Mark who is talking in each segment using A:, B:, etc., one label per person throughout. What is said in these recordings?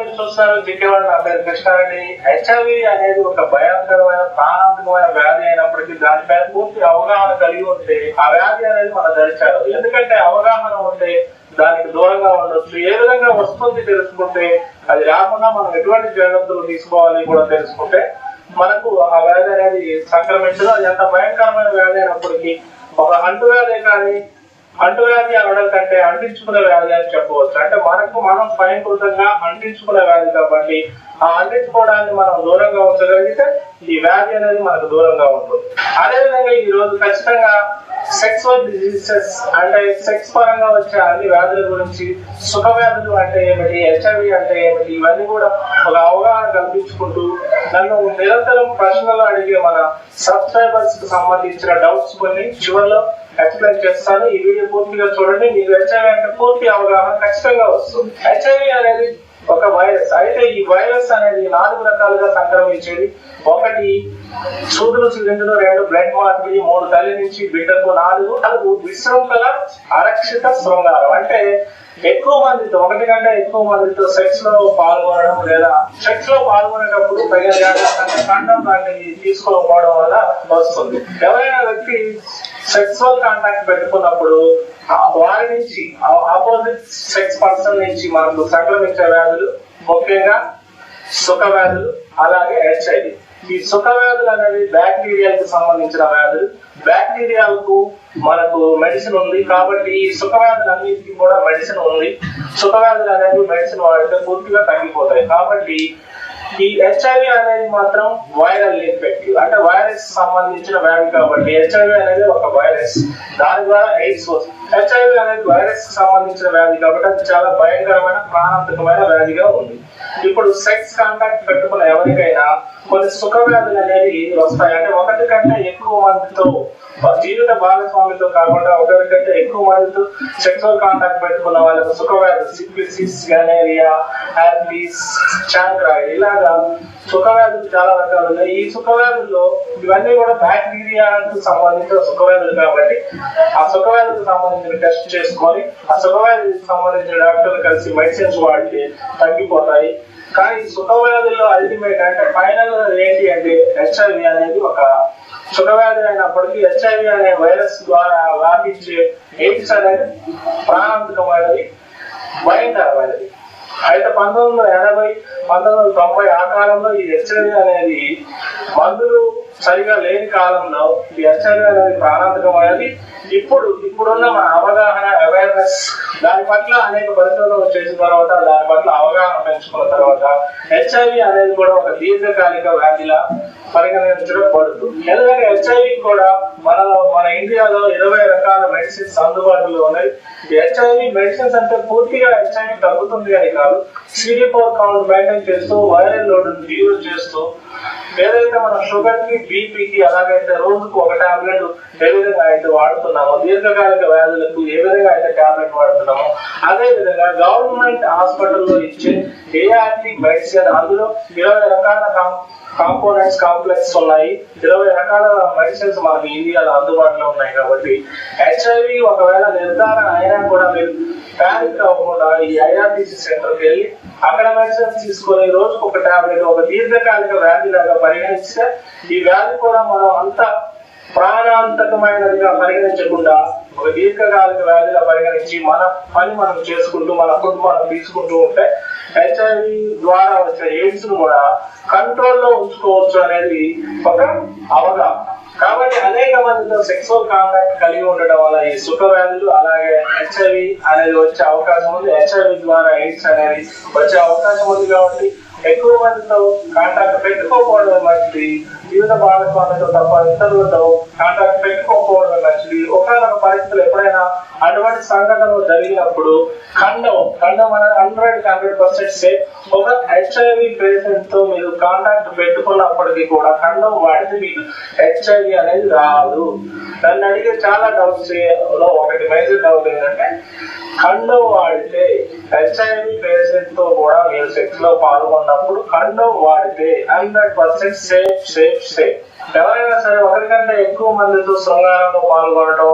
A: మీరు చూస్తున్నారు జికేవాడ నా పేరు కృష్ణారెడ్డి. హెచ్ఐవి అనేది ఒక భయంకరమైన ప్రాణాంతకమైన వ్యాధి అయినప్పటికీ దానిపై పూర్తి అవగాహన కలిగి ఉంటే ఆ వ్యాధి అనేది మన ధరించారు ఎందుకంటే అవగాహన ఉంటే దానికి దూరంగా ఉండొచ్చు. ఏ విధంగా వస్తుంది తెలుసుకుంటే అది రాకుండా మనం ఎటువంటి జాగ్రత్తలు తీసుకోవాలి కూడా తెలుసుకుంటే మనకు ఆ వ్యాధి అనేది సంక్రమించదు. అది ఎంత భయంకరమైన వ్యాధి అయినప్పటికీ ఒక అంటు వ్యాధి కానీ అంటువ్యాధి అనడం కంటే అంటించుకునే వ్యాధి అని చెప్పవచ్చు. అంటే మనకు మనం స్వయంకృతంగా అంటించుకునే వ్యాధి కాబట్టి ఆ అంటించుకోవడాన్ని మనం దూరంగా ఉంచగలిగితే ఈ వ్యాధి అనేది మనకు దూరంగా ఉంటుంది. అదేవిధంగా ఈ రోజు ఖచ్చితంగా సెక్సువల్ డిజీజెస్ అంటే సెక్స్ పరంగా వచ్చే అన్ని వ్యాధుల గురించి సుఖ వ్యాధులు అంటే ఏమిటి హెచ్ఐవి అంటే ఏమిటి ఇవన్నీ కూడా ఒక అవగాహన కల్పించుకుంటూ నన్ను నిరంతరం ప్రశ్నలు అడిగే మన సబ్స్క్రైబర్స్కి సంబంధించిన డౌట్స్ కొన్ని. చివరిలో ఎక్స్ప్లెయిన్ చేస్తాను. ఈ వీడియో పూర్తిగా చూడండి. మీకు హెచ్ఐవి అంటే పూర్తి అవగాహన ఖచ్చితంగా వస్తుంది. హెచ్ఐవి అనేది ఒక వైరస్. అయితే ఈ వైరస్ అనేది నాలుగు రకాలుగా సంక్రమించేది. ఒకటి చూదులు సిలిండర్ రెండు బ్లడ్ మార్పిడి మూడు తల్లి నుంచి బిడ్డకు నాలుగు. నాలుగు విశృంఖల అరక్షిత శృంగారం. అంటే ఎక్కువ మందితో ఒకటి కంటే ఎక్కువ మందితో సెక్స్లో పాల్గొనడం లేదా సెక్స్లో పాల్గొనేటప్పుడు తగిన జాగ్రత్తగా కండం లాంటివి తీసుకోకపోవడం వల్ల వస్తుంది. ఎవరైనా వ్యక్తి సెక్సువల్ కాంటాక్ట్ పెట్టుకున్నప్పుడు ఆ వారి నుంచి ఆపోజిట్ సెక్స్ పర్సన్ నుంచి మనకు సంక్రమించే వ్యాధులు ముఖ్యంగా సుఖ వ్యాధులు అలాగే హెచ్ఐవి ఈ సుఖ వ్యాధులు అనేవి బ్యాక్టీరియాలకు సంబంధించిన వ్యాధులు. బ్యాక్టీరియాలకు మనకు మెడిసిన్ ఉంది. కాబట్టి ఈ సుఖ వ్యాధులన్నిటికీ కూడా మెడిసిన్ ఉంది. సుఖ వ్యాధులు అనేవి మెడిసిన్ వాడితే పూర్తిగా తగ్గిపోతాయి. కాబట్టి ఈ హెచ్ఐవి అనేది మాత్రం వైరల్ ఇన్ఫెక్టివ్ అంటే వైరస్ సంబంధించిన వ్యాధి కాబట్టి హెచ్ఐవి అనేది ఒక వైరస్ దాని ద్వారా ఎయిడ్స్ వస్తుంది. హెచ్ఐవి అనేది వైరస్ సంబంధించిన వ్యాధి కాబట్టి అది చాలా భయంకరమైన ప్రాణాంతకమైన వ్యాధిగా ఉంది. ఇప్పుడు సెక్స్ కాంటాక్ట్ పెట్టుకున్న ఎవరికైనా కొన్ని సుఖవ్యాధులు అనేవి వస్తాయి. అంటే ఒకటి కంటే ఎక్కువ మందితో జీవిత భాగస్వామితో కాకుండా ఒకరి కంటే ఎక్కువ మందితో సెక్సువల్ కాంటాక్ట్ పెట్టుకున్న వాళ్ళకు సుఖవ్యాధులు సిప్లిసిస్ గనేరియా హ్యాపీస్ చాంక్రాయిడ్ ఇలాగా సుఖ వ్యాధులు చాలా రకాలు ఉన్నాయి. ఈ సుఖవ్యాధుల్లో ఇవన్నీ కూడా బ్యాక్టీరియాకు సంబంధించిన సుఖవ్యాధులు కాబట్టి ఆ సుఖవ్యాధులకు సంబంధించిన టెస్ట్ చేసుకొని ఆ సుఖవ్యాధికి సంబంధించిన డాక్టర్లు కలిసి మెడిసిన్స్ వాడితే తగ్గిపోతాయి. కానీ సుఖవ్యాధుల్లో వ్యాధుల్లో అల్టిమేట్ అంటే ఫైనల్ ఏంటి అంటే హెచ్ఐవి అనేది ఒక సుఖవ్యాధి అయినప్పటికీ హెచ్ఐవి అనే వైరస్ ద్వారా వ్యాపించే ఎయిడ్స్ అనేది ప్రాణాంతకమైనది భయంకరమైనది. అయితే పంతొమ్మిది వందల ఎనభై పంతొమ్మిది వందల తొంభై ఆ కాలంలో ఈ హెచ్ఐవి అనేది మందులు సరిగా లేని కాలంలో ఈ హెచ్ఐవి అనేది ప్రాణాంతకమైనది ఇప్పుడు ఇప్పుడున్న మన అవగాహన అవేర్నెస్ దాని పట్ల అనేక పరిశోధనలు చేసిన తర్వాత దాని పట్ల అవగాహన పెంచుకున్న తర్వాత హెచ్ఐవి అనేది కూడా ఒక దీర్ఘకాలిక వ్యాధిలా పరిగణించడం పడుతుంది ఎందుకంటే హెచ్ఐవి కూడా మన మన ఇండియాలో ఇరవై రకాల మెడిసిన్స్ అందుబాటులో ఉన్నాయి. హెచ్ఐవి మెడిసిన్స్ అంటే పూర్తిగా హెచ్ఐవి తగ్గుతుంది అని కాదు. సిడి ఫోర్ కౌంట్ మెయింటైన్ చేస్తూ వైరల్ లోడ్ రిడ్యూస్ చేస్తూ ఏదైతే మన షుగర్కి బీపీకి అలాగైతే రోజుకు ఒక టాబ్లెట్ ఏ విధంగా అయితే వాడుతున్నామో దీర్ఘకాలిక వ్యాధులకు ఏ విధంగా అయితే టాబ్లెట్ వాడుతున్నామో అదే విధంగా గవర్నమెంట్ హాస్పిటల్లో ఇచ్చే ఏఆర్టీ మెడిసిన్ అందులో ఇరవై రకాల కాంపోనెంట్స్ కాంప్లెక్స్ ఉన్నాయి. ఇరవై రకాల మెడిసిన్స్ మనకి ఇండియాలో అందుబాటులో ఉన్నాయి కాబట్టి హెచ్ఐవి ఒకవేళ నిర్ధారణ అయినా కూడా మీరు ప్యానిక్ అవ్వకుండా ఈ ఐఆర్టీసీ సెంటర్కి వెళ్ళి అక్కడ మెడిసిన్స్ తీసుకొని రోజుకు ఒక టాబ్లెట్ ఒక దీర్ఘకాలిక వ్యాధి లాగా పరిగణిస్తే ఈ వ్యాధి కూడా మనం అంత ప్రాణాంతకమైనదిగా పరిగణించకుండా ఒక దీర్ఘకాలిక వ్యాధిగా పరిగణించి మన పని మనం చేసుకుంటూ మన ఫుడ్ మనం తీసుకుంటూ ఉంటే హెచ్ఐవి ద్వారా వచ్చే ఎయిడ్స్ను కూడా కంట్రోల్లో ఉంచుకోవచ్చు అనేది ఒక అవగాహన. కాబట్టి అనేక మందితో సెక్సువల్ కాంటాక్ట్ కలిగి ఉండడం వల్ల ఈ సుఖ వ్యాధులు అలాగే హెచ్ఐవి అనేది వచ్చే అవకాశం ఉంది. హెచ్ఐవి ద్వారా ఎయిడ్స్ అనేది వచ్చే అవకాశం ఉంది కాబట్టి ఎక్కువ మందితో కాంటాక్ట్ పెట్టుకోకపోవడం మంచిది వివిధ భాగస్వామితో తప్ప ఇతరులతో కాంటాక్ట్ పెట్టుకోకపోవడం మంచిది. ఒకనొక పరిస్థితులు ఎప్పుడైనా అటువంటి సంఘటనలు జరిగినప్పుడు ఖండం ఖండం అనేది హండ్రెడ్ హండ్రెడ్ పర్సెంట్ సేఫ్ ఒక హెచ్ఐవి పేషెంట్తో మీరు కాంటాక్ట్ పెట్టుకున్నప్పటికీ కూడా ఖండం వాడితే మీకు హెచ్ఐవి అనేది రాదు. నన్ను అడిగే చాలా డౌట్స్లో ఒకటి మేజర్ డౌట్ ఏంటంటే ఖండం వాడితే హెచ్ఐవి పేషెంట్తో కూడా మీరు సెక్స్లో పాల్గొన్నప్పుడు ఖండం వాడితే హండ్రెడ్ పర్సెంట్ సేఫ్ సేఫ్ చేస్తే ఎవరైనా సరే ఒకరికంటే ఎక్కువ మందితో శృంగారంలో పాల్గొనడం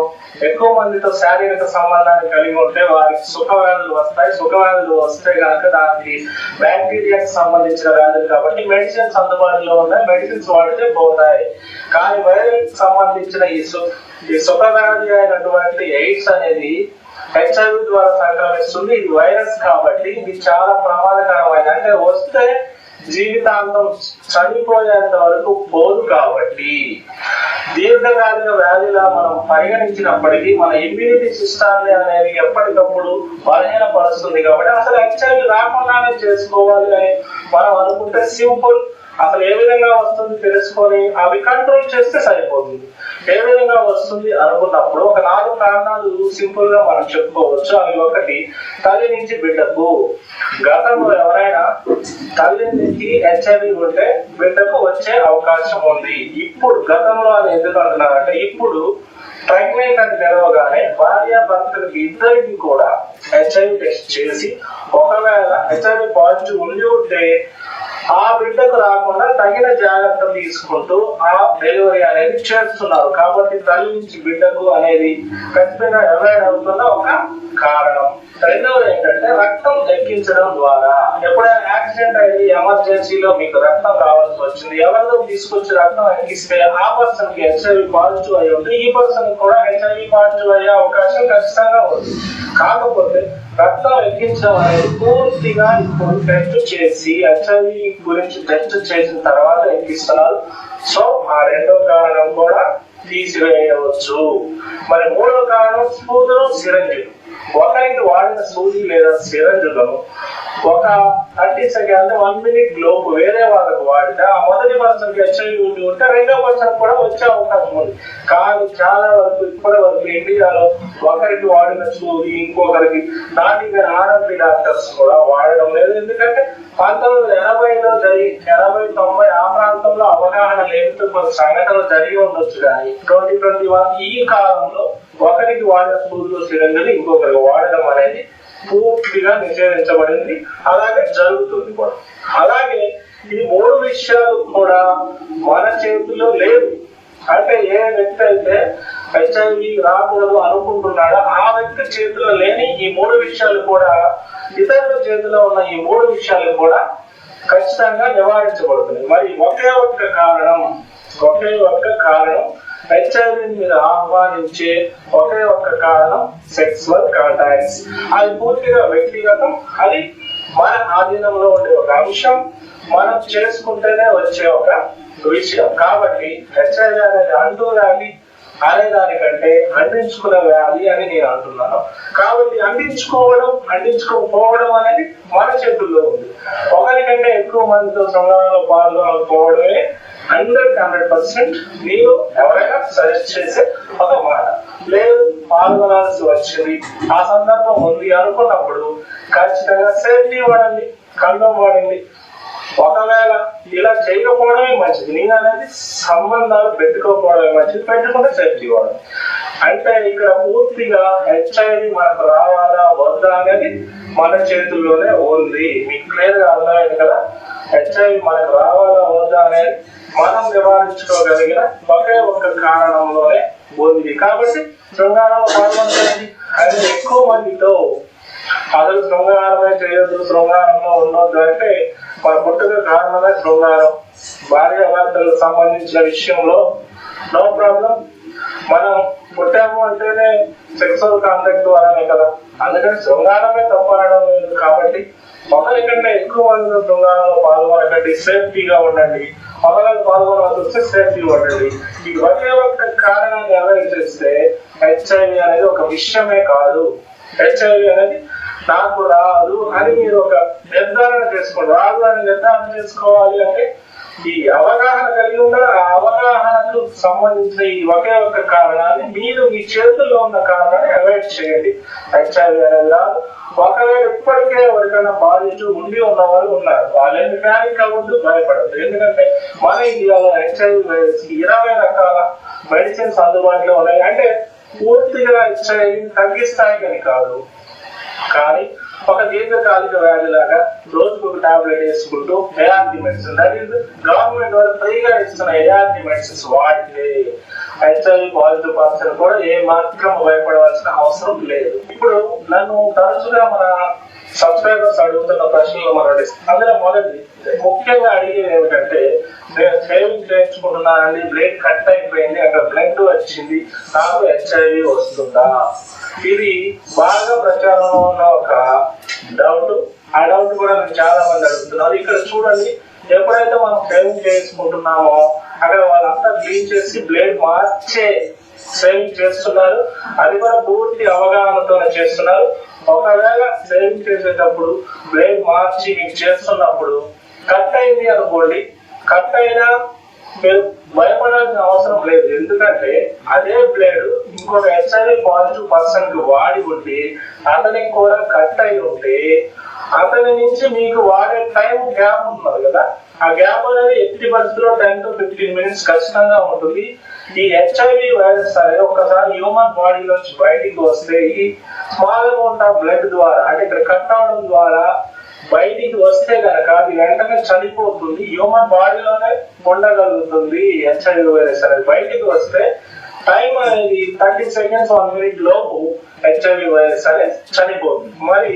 A: ఎక్కువ మందితో శారీరక సంబంధాన్ని కలిగి ఉంటే వారికి సుఖ వ్యాధులు వస్తాయి. సుఖ వ్యాధులు వస్తే కనుక దానికి బ్యాక్టీరియాకి సంబంధించిన వ్యాధులు కాబట్టి మెడిసిన్స్ అందుబాటులో ఉన్నాయి. మెడిసిన్స్ వాడితే పోతాయి. కానీ వైరల్ సంబంధించిన ఈ సు ఈ సుఖ వ్యాధి అయినటువంటి ఎయిడ్స్ అనేది హెచ్ఐవి ద్వారా సంక్రమిస్తుంది. ఇది వైరస్ కాబట్టి ఇది చాలా ప్రమాదకరమైన అంటే వస్తే జీవితాంతం చనిపోయేంత వరకు పోదు కాబట్టి దీర్ఘకాలిక వ్యాధిలా మనం పరిగణించినప్పటికీ మన ఇమ్యూనిటీ సిస్టాన్ని అనేది ఎప్పటికప్పుడు బలహీనపరుస్తుంది కాబట్టి అసలు హెచ్ఐవి రాకుండానే చేసుకోవాలి అని మనం అనుకుంటే సింపుల్ అసలు ఏ విధంగా వస్తుంది తెలుసుకొని అవి కంట్రోల్ చేస్తే సరిపోతుంది. ఏ విధంగా వస్తుంది అనుకున్నప్పుడు ఒక నాలుగు కారణాలు సింపుల్గా మనం చెప్పుకోవచ్చు. అవి ఒకటి తల్లి నుంచి బిడ్డకు. గతంలో ఎవరైనా తల్లి నుంచి హెచ్ఐవి ఉంటే బిడ్డకు వచ్చే అవకాశం ఉంది. ఇప్పుడు గతంలో అని ఎందుకు అంటున్నారంటే ఇప్పుడు ప్రెగ్నెంట్ అని తెలవగానే భార్య భర్తలకి ఇద్దరికి కూడా హెచ్ఐవి టెస్ట్ చేసి ఒకవేళ హెచ్ఐవి పాజిటివ్ ఉండి ఉంటే ఆ బిడ్డకు రాకుండా తగిన జాగ్రత్తలు తీసుకుంటూ ఆ డెలివరీ అనేది చేస్తున్నారు. కాబట్టి తల్లి నుంచి బిడ్డకు అనేది ఖచ్చితంగా అవాయిడ్ అవుతున్న ఒక కారణం. రెండవది ఏంటంటే రక్తం ఎక్కించడం ద్వారా ఎప్పుడైనా యాక్సిడెంట్ అయ్యి ఎమర్జెన్సీలో మీకు రక్తం కావాల్సి వచ్చింది ఎవరితో తీసుకొచ్చి రక్తం ఎక్కిస్తే ఆ పర్సన్కి హెచ్ఐవి పాజిటివ్ అయ్యి ఉంటే ఈ పర్సన్ కూడా హెచ్ఐవి పాజిటివ్ అయ్యే అవకాశం ఖచ్చితంగా ఉంది. కాకపోతే రక్తం ఎక్కించడం అనేది పూర్తిగా ఇప్పుడు టెస్ట్ చేసి హెచ్ఐవి గురించి టెస్ట్ చేసిన తర్వాత ఎక్కిస్తున్నారు. సో ఆ రెండో కారణం కూడా తీసివేయవచ్చు. మరి మూడో కారణం సూదులు సిరంజిలు. ఒకరికి వాడిన సూది లేదా సిరంజులను ఒక థర్టీ సెకండ్ వన్ మినిట్ లోపు వేరే వాళ్ళకు వాడితే ఆ మొదటి పర్సన్కి హెచ్ఐవి ఉండి ఉంటే రెండో పర్సన్ కూడా వచ్చే అవకాశం ఉంది. కానీ చాలా వరకు ఇప్పటి వరకు ఇండియాలో ఒకరికి వాడిన సూది ఇంకొకరికి నాటికి ఆర్ఎంపి డాక్టర్స్ కూడా వాడడం లేదు. ఎందుకంటే పంతొమ్మిది వందల ఎనభైలో జరిగి ఎనభై తొంభై ఆ ప్రాంతంలో అవగాహన లేనితో కొన్ని సంఘటనలు జరిగి ఉండొచ్చు కానీ ట్వంటీ ట్వంటీ వన్ ఈ కాలంలో ఒకరికి వాడిన సూదులు సిరంజులు ఇంకొకరికి వాడడం అనేది పూర్తిగా నిషేధించబడింది. అలాగే జరుగుతుంది కూడా. అలాగే ఈ మూడు విషయాలు కూడా మన చేతిలో లేవు. అంటే ఏ వ్యక్తి అయితే హెచ్ఐవి రాకూడదు అనుకుంటున్నాడో ఆ వ్యక్తి చేతిలో లేని ఈ మూడు విషయాలు కూడా ఇతరుల చేతిలో ఉన్న ఈ మూడు విషయాలు కూడా ఖచ్చితంగా నివారించబడుతుంది మరి ఒకే ఒక్క కారణం ఒకే ఒక్క కారణం హెచ్ఐవిని మీద ఆహ్వానించే ఒకే ఒక్క కారణం సెక్సువల్ కాంటాక్ట్స్ అది పూర్తిగా వ్యక్తిగతం. అది మన ఆధీనంలో ఉండే ఒక అంశం. మనం చేసుకుంటేనే వచ్చే ఒక విషయం. కాబట్టి హెచ్ఐవి అనేది అంటూ రాని అనే దానికంటే అందించుకునే వ్యాధి అని నేను అంటున్నాను. కాబట్టి అందించుకోవడం అందించుకోకపోవడం అనేది మన చేతుల్లో ఉంది. ఒకరికంటే ఎక్కువ మందితో సంఘాలలో పాల్గొనకపోవడమే హండ్రెడ్ హండ్రెడ్ పర్సెంట్ మీరు ఎవరైనా సజెస్ట్ చేసే ఒక మాట లేదు పాల్గొనాల్సి వచ్చింది. ఆ సందర్భం ఉంది అనుకున్నప్పుడు ఖచ్చితంగా సేఫ్టీ వాడండి కండం వాడండి ఒకవేళ ఇలా చేయకపోవడమే మంచిది. నేను అనేది సంబంధాలు పెట్టుకోకపోవడమే మంచిది. పెట్టుకుంటే సేఫ్టీ వాడడం అంటే ఇక్కడ పూర్తిగా హెచ్ఐవి మనకు రావాలా వద్దా అనేది మన చేతుల్లోనే ఉంది. మీకు క్లియర్గా అర్థమైంది కదా? హెచ్ఐవి మనకు రావాలా వద్దా అనేది మనం నివారించుకోగలిగిన ఒకే ఒక్క కారణంలోనే ఉంది. కాబట్టి శృంగారం కారణం అది ఎక్కువ మందితో అసలు శృంగారమే చేయొద్దు శృంగారంలో ఉండొద్దు అంటే మన పుట్టుక కారణమే శృంగారం. భార్య భర్తలకు సంబంధించిన విషయంలో నో ప్రాబ్లం మనం పుట్టాము అంటేనే సెక్సువల్ కాంటాక్ట్ ద్వారానే కదా. అందుకని శృంగారమే తప్పనడం లేదు కాబట్టి ఒకరికంటే ఎక్కువ మంది శృంగారంలో పాల్గొనకండి సేఫ్టీగా ఉండండి. ఒకరికి పాల్గొనవలసి వస్తే సేఫ్టీ ఉండండి. ఈ ఒకే ఒక్క కారణాన్ని అవాయిడ్ చేస్తే హెచ్ఐవి అనేది ఒక విషయమే కాదు. హెచ్ఐవి అనేది నాకు రాదు అని మీరు ఒక నిర్ధారణ చేసుకోండి. రాదు అని నిర్ధారణ చేసుకోవాలి అంటే ఈ అవగాహన కలిగి ఉండాలి. ఆ అవగాహనకు సంబంధించిన ఈ ఒకే ఒక కారణాన్ని మీరు మీ చేతుల్లో ఉన్న కారణాన్ని అవాయిడ్ చేయండి. హెచ్ఐవి అనేది రాదు. ఒకవేళ ఇప్పటికే ఎవరికైనా పాజిటివ్ ఉండి ఉన్న వాళ్ళు ఉన్నారు. వాళ్ళేమి ప్యానిక్ అవ్వద్దు? భయపడద్దు. ఎందుకంటే మన ఇండియాలో హెచ్ఐవి వైరస్ ఇరవై రకాల మెడిసిన్స్ అందుబాటులో ఉన్నాయి. అంటే పూర్తిగా హెచ్ఐవి తగ్గిస్తాయి కానీ కాదు. కానీ ఒక దీర్ఘకాలిక వ్యాధి లాగా రోజుకు ఒక టాబ్లెట్ వేసుకుంటూ ఎలాంటి మెడిసిన్ దట్ ఈస్ గవర్నమెంట్ వాళ్ళు ఫ్రీగా ఇస్తున్న ఎలాంటి మెడిసిన్స్ వాడితే హెచ్ఐవి పాజిటివ్ పర్సన్ కూడా ఏ మాత్రం భయపడవలసిన అవసరం లేదు. ఇప్పుడు నన్ను తరచుగా మన సబ్స్క్రైబర్స్ అడుగుతున్న ప్రశ్నలు మనం అందులో మొదటి ముఖ్యంగా అడిగేది ఏమిటంటే నేను సేవింగ్ చేయించుకుంటున్నానండి బ్లడ్ కట్ అయిపోయింది అక్కడ బ్లడ్ వచ్చింది నాకు హెచ్ఐవి వస్తుందా? ఇది బాగా ప్రచారంలో ఉన్న ఒక డౌట్. ఆ డౌట్ కూడా నాకు చాలా మంది అడుగుతున్నారు. ఇక్కడ చూడండి ఎప్పుడైతే మనం సేవింగ్ చేసుకుంటున్నామో అక్కడ వాళ్ళంతా క్లీన్ చేసి బ్లేడ్ మార్చే సేవింగ్ చేస్తున్నారు. అది కూడా పూర్తి అవగాహనతోనే చేస్తున్నారు. ఒకవేళ సేవింగ్ చేసేటప్పుడు బ్లేడ్ మార్చి మీకు చేస్తున్నప్పుడు కట్ అయింది అనుకోండి కట్ అయినా మీరు భయపడాల్సిన అవసరం లేదు. ఎందుకంటే అదే బ్లేడ్ ఇంకొక హెచ్ఐవి పాజిటివ్ పర్సన్కి వాడి ఉంటే అతనికి కూడా కట్ అయి ఉంటే అతని నుంచి మీకు వాడే టైం గ్యాప్ ఉన్నది కదా. ఆ గ్యాప్ అనేది ఎట్టి పరిస్థితుల్లో టెన్ టు ఫిఫ్టీన్ మినిట్స్ ఖచ్చితంగా ఉంటుంది. ఈ హెచ్ఐవి వైరస్ అనేది ఒకసారి హ్యూమన్ బాడీ నుంచి బయటికి వస్తే ఈ స్మాల్ అమౌంట్ ఆఫ్ బ్లడ్ ద్వారా అంటే ఇక్కడ కట్ అవడం ద్వారా బయటికి వస్తే కనుక అది వెంటనే చనిపోతుంది. హ్యూమన్ బాడీలోనే ఉండగలుగుతుంది. హెచ్ఐవి వైరస్ అనేది బయటికి వస్తే టైం అనేది థర్టీ సెకండ్స్ వన్ మినిట్ లోపు హెచ్ఐవి వైరస్ అనేది చనిపోతుంది. మరి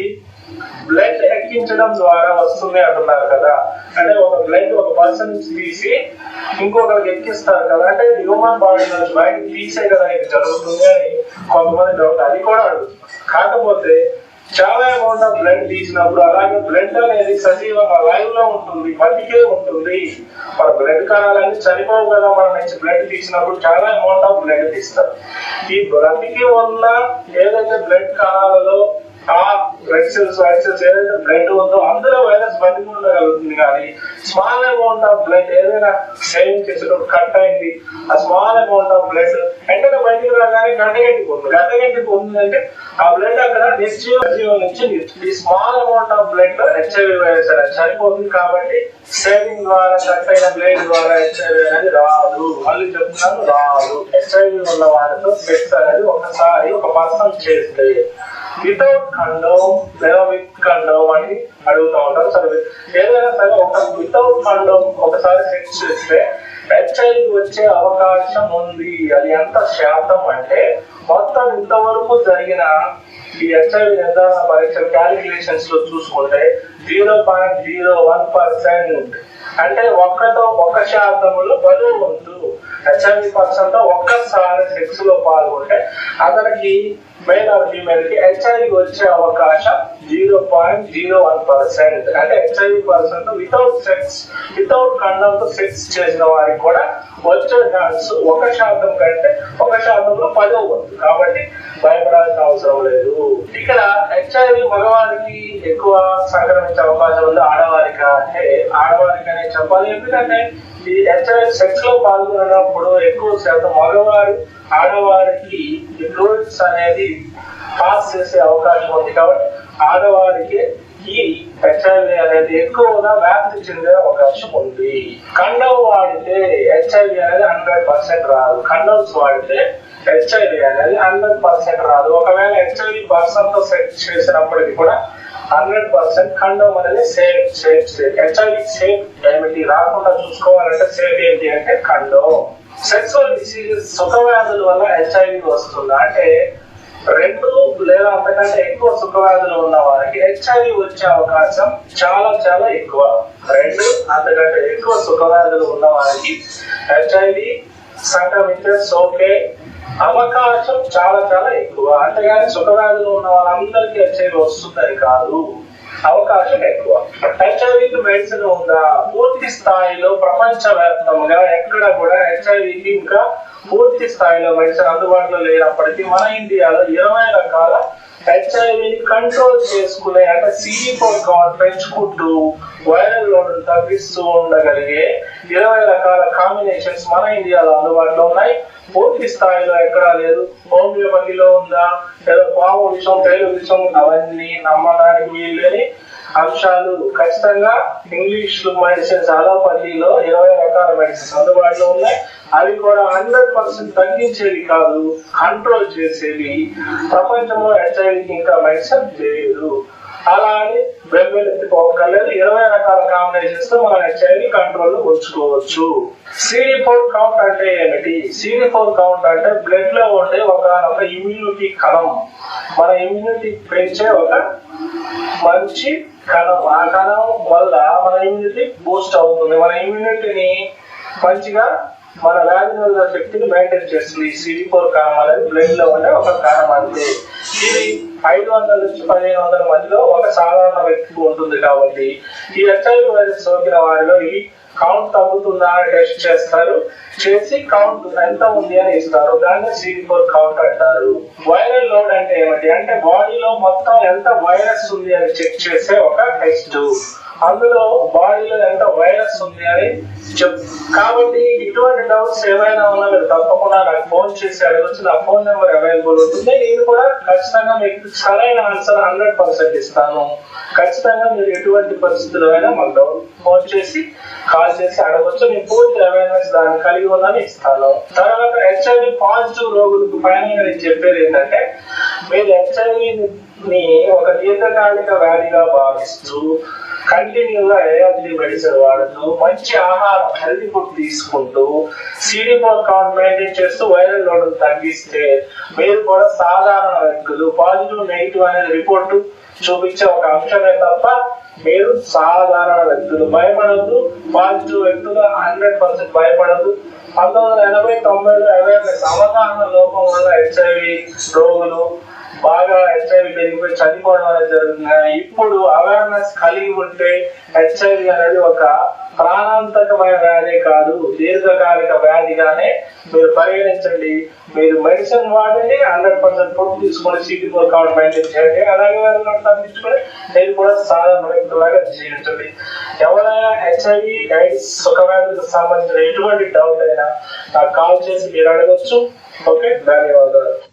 A: బ్లడ్ ఎక్కించడం ద్వారా వస్తుంది అంటున్నారు కదా. అంటే ఒక బ్లడ్ ఒక పర్సన్ తీసి ఇంకొకరికి ఎక్కిస్తారు కదా. అంటే హ్యూమన్ బాడీ నుంచి బయటకు తీసే కదా ఇది జరుగుతుంది అని కొంతమంది డౌట్ అది కూడా అడుగుతుంది కాకపోతే చాలా అమౌంట్ ఆఫ్ బ్లడ్ తీసినప్పుడు అలాగే బ్లడ్ అనేది సజీవంగా లైవ్లో ఉంటుంది బతికే ఉంటుంది. మన బ్లడ్ కణాలన్నీ చనిపోవు కదా మన నుంచి బ్లడ్ తీసినప్పుడు చాలా అమౌంట్ ఆఫ్ బ్లడ్ తీస్తారు. ఈ బ్రతికి ఉన్న ఏదైతే బ్లడ్ కణాలలో ఆ రెడ్ సెల్స్ ఏదైతే బ్లడ్ ఉందో అందులో వైరస్ బతికి ఉండగలుగుతుంది కానీ స్మాల్ అమౌంట్ ఆఫ్ బ్లడ్ ఏదైనా సేవింగ్ చేసినప్పుడు కట్ అయింది. ఆ స్మాల్ అమౌంట్ ఆఫ్ బ్లడ్ వెంటనే బయటికి రాగానే గడ్డగట్టి పోతుంది. గడ్డగట్టి పోతుంది అంటే ఆ బ్లడ్ అక్కడ నిశ్చీవ నుంచి ఈ small amount of blood HIV virus అనేది చనిపోతుంది కాబట్టి సేవింగ్ ద్వారా కట్ అయిన బ్లడ్ ద్వారా హెచ్ఐవి అనేది రాదు. మళ్ళీ చెప్తున్నారు రాదు. హెచ్ఐవి ఉన్న వారితో సెక్స్ అనేది ఒకసారి ఒక పర్సన్ చేస్తే వితౌట్ కండోమ్ లేదా విత్ కండోమ్ అని అడుగుతూ ఉంటారు. సరే ఏదైనా సరే ఒక వితౌట్ కండోమ్ ఒకసారి సెక్స్ చేస్తే హెచ్ఐవి వచ్చే అవకాశం ఉంది. అది ఎంత శాతం అంటే మొత్తం ఇంతవరకు జరిగిన ఈ హెచ్ఐవి నిర్ధారణ పరీక్ష క్యాలిక్యులేషన్స్లో చూసుకుంటే zero point zero one percent అంటే ఒక్కతో ఒక శాతంలో బరువు వంతు హెచ్ఐవి పర్సన్తో ఒక్కసారి సెక్స్లో పాల్గొంటే అతనికి మేల్ ఆర్ ఫీమేల్కి హెచ్ఐవి వచ్చే అవకాశం zero point zero one percent. అంటే HIV percent without sex without కండమ్తో sex చేసిన వారికి కూడా వచ్చే ఛాన్స్ ఒక శాతం కంటే ఒక శాతంలో పదో వంతు కాబట్టి భయపడాల్సిన అవసరం లేదు. ఇక్కడ హెచ్ఐవి మగవారికి ఎక్కువ సంక్రమించే అవకాశం ఉంది ఆడవారికి. అంటే ఆడవారికి అనే చెప్పాలి. ఎందుకంటే ఈ హెచ్ఐవి సెక్స్లో పాల్గొనప్పుడు ఎక్కువ శాతం మగవారు ఆడవారికి ఈ ఫ్లూయిడ్స్ అనేది పాస్ చేసే అవకాశం ఉంది కాబట్టి ఆడవారికి ఈ హెచ్ఐవి అనేది ఎక్కువగా వ్యాప్తి చెందే అవకాశం ఉంది. కండవ్ వాడితే హెచ్ఐవి అనేది హండ్రెడ్ పర్సెంట్ రాదు. కండమ్స్ వాడితే హెచ్ఐవి అనేది హండ్రెడ్ పర్సెంట్ రాదు. ఒకవేళ హెచ్ఐవి పర్సన్తో సెట్ చేసినప్పటికీ కూడా హండ్రెడ్ పర్సెంట్ కండోమ్ అనేది safe safe safe. HIV safe ఏమిటి రాకుండా చూసుకోవాలంటే సేఫ్ ఏంటి అంటే కండోమ్ సెక్సువల్ డిసీజెస్ సుఖ వ్యాధుల వల్ల హెచ్ఐవి వస్తుందా? అంటే రెండు లేదా అంతకంటే ఎక్కువ సుఖ వ్యాధులు ఉన్న వారికి హెచ్ఐవి వచ్చే అవకాశం చాలా చాలా ఎక్కువ. రెండు అంతకంటే ఎక్కువ సుఖవ్యాధులు ఉన్న వారికి హెచ్ఐవి సంక్రమించే సోకే అవకాశం చాలా చాలా ఎక్కువ. అంతేగాని కానీ వ్యాధులు ఉన్న వాళ్ళందరికీ హెచ్ఐవి వస్తుందని కాదు. అవకాశం ఎక్కువ. హెచ్ఐవికి మెడిసిన్ ఉందా? పూర్తి స్థాయిలో ప్రపంచవ్యాప్తంగా ఎక్కడ కూడా హెచ్ఐవికి ఇంకా పూర్తి స్థాయిలో మెడిసిన్ అందుబాటులో లేనప్పటికీ మన ఇండియాలో ఇరవై రకాల హెచ్ఐవి కంట్రోల్ చేసుకునే అంటే సిఈ ఫోర్ కౌంట్ పెంచుకుంటూ వైరల్ తగ్గిస్తూ ఉండగలిగే ఇరవై రకాల కాంబినేషన్స్ మన ఇండియాలో అందుబాటులో ఉన్నాయి. పూర్తి స్థాయిలో ఎక్కడా లేదు. హోమియోపతిలో ఉందా? లేదా పాము విషయం తేలు విషయం అవన్నీ నమ్మడానికి వీళ్ళని అంశాలు. ఖచ్చితంగా ఇంగ్లీష్ మెడిసిన్స్ అలోపతిలో ఇరవై రకాల మెడిసిన్స్ అందుబాటులో ఉన్నాయి. అవి కూడా హండ్రెడ్ పర్సెంట్ తగ్గించేవి కాదు కంట్రోల్ చేసేవి. ప్రపంచంలో హెచ్ఐవికి ఇంకా మెడిసిన్ లేదు. అలా అని బెల్బెల్ ఇరవై రకాల కాంబినేషన్స్తో మనం హెచ్ఐవి కంట్రోల్లో ఉంచుకోవచ్చు. సిడి ఫోర్ కౌంట్ అంటే ఏమిటి? సిడి ఫోర్ కౌంట్ అంటే బ్లడ్లో ఉండే ఒక ఇమ్యూనిటీ కణం. మన ఇమ్యూనిటీ పెంచే ఒక మంచి కణం. ఆ కణం వల్ల మన ఇమ్యూనిటీ బూస్ట్ అవుతుంది. మన ఇమ్యూనిటీని మంచిగా మన వ్యాధి శక్తిని మెయింటైన్ చేస్తుంది. ఈ సిడి ఫోర్ కణం అనేది బ్లడ్లో ఉండే ఒక కణం అంతే. ఇది ఐదు వందల నుంచి పదిహేను వందల మధ్యలో ఒక సాధారణ వ్యక్తికి ఉంటుంది కాబట్టి ఈ హెచ్ఐవి వైరస్ సోకిన వారిలో ఈ కౌంట్ తగ్గుతుందా అని టెస్ట్ చేస్తారు. చేసి కౌంట్ ఎంత ఉంది అని ఇస్తారు. దాన్ని సిడి ఫోర్ కౌంట్ అంటారు. వైరల్ లోడ్ అంటే ఏమిటి? అంటే బాడీలో మొత్తం ఎంత వైరస్ ఉంది అని చెక్ చేసే ఒక టెస్ట్ అందులో బాడీలో ఎంత వైరస్ ఉంది అని చెప్ కాబట్టి ఇటువంటి డౌట్స్ ఏమైనా ఉన్నా మీరు తప్పకుండా నాకు ఫోన్ చేసి అడగచ్చు. నా ఫోన్ నెంబర్ అవైలబుల్ ఉంటుంది. నేను కూడా ఖచ్చితంగా మీకు సరైన ఆన్సర్ హండ్రెడ్ పర్సెంట్ ఇస్తాను. ఖచ్చితంగా మీరు ఎటువంటి పరిస్థితుల్లో అయినా మాకు డౌట్ ఫోన్ చేసి కాల్ చేసి అడగచ్చు. నేను పూర్తి అవేర్నెస్ దాన్ని కలిగి ఉందని ఇస్తాను. తర్వాత హెచ్ఐవి పాజిటివ్ రోగులకు ఫైనల్గా నేను చెప్పేది ఏంటంటే మీరు హెచ్ఐవి ఒక దీర్ఘకాలిక వ్యాధిగా భావిస్తూ కంటిన్యూగా ఏఆర్జీ మెడిసిన్ వాడుతూ మంచి ఆహారం హెల్తీ ఫుడ్ తీసుకుంటూ సిడి ఫోర్ కౌంట్ మెయింటైన్ చేస్తూ వైరల్ లోడ్ తగ్గిస్తే మీరు కూడా సాధారణ వ్యక్తులు పాజిటివ్ నెగిటివ్ అనేది రిపోర్ట్ చూపించే ఒక అంశమే తప్ప మీరు సాధారణ వ్యక్తులు. భయపడద్దు. పాజిటివ్ వ్యక్తులు హండ్రెడ్ పర్సెంట్ భయపడద్దు. పంతొమ్మిది వందల ఎనభై తొంభైలో అవేర్నెస్ అవగాహన లోపం వల్ల హెచ్ఐవి రోగులు బాగా హెచ్ఐవి పెరిగిపోయి చనిపోవడం అనేది జరుగుతుంది. ఇప్పుడు అవేర్నెస్ కలిగి ఉంటే హెచ్ఐవి అనేది ఒక ప్రాణాంతకమైన వ్యాధి కాదు దీర్ఘకాలిక వ్యాధిగానే మీరు పరిగణించండి. మీరు మెడిసిన్ వాడండి హండ్రెడ్ పర్సెంట్ ఫుడ్ తీసుకొని సీటీ ఫోర్ మెయింటైన్ చేయండి. అలాగే వ్యాధులను తగ్గించుకొని నేను కూడా సాధారణ వ్యక్తులాగా జీవించండి. ఎవరైనా హెచ్ఐవి ఎయిడ్స్ సుఖ వ్యాధులకు సంబంధించిన ఎటువంటి డౌట్ అయినా నాకు కాల్ చేసి మీరు అడగచ్చు. ఓకే ధన్యవాదాలు.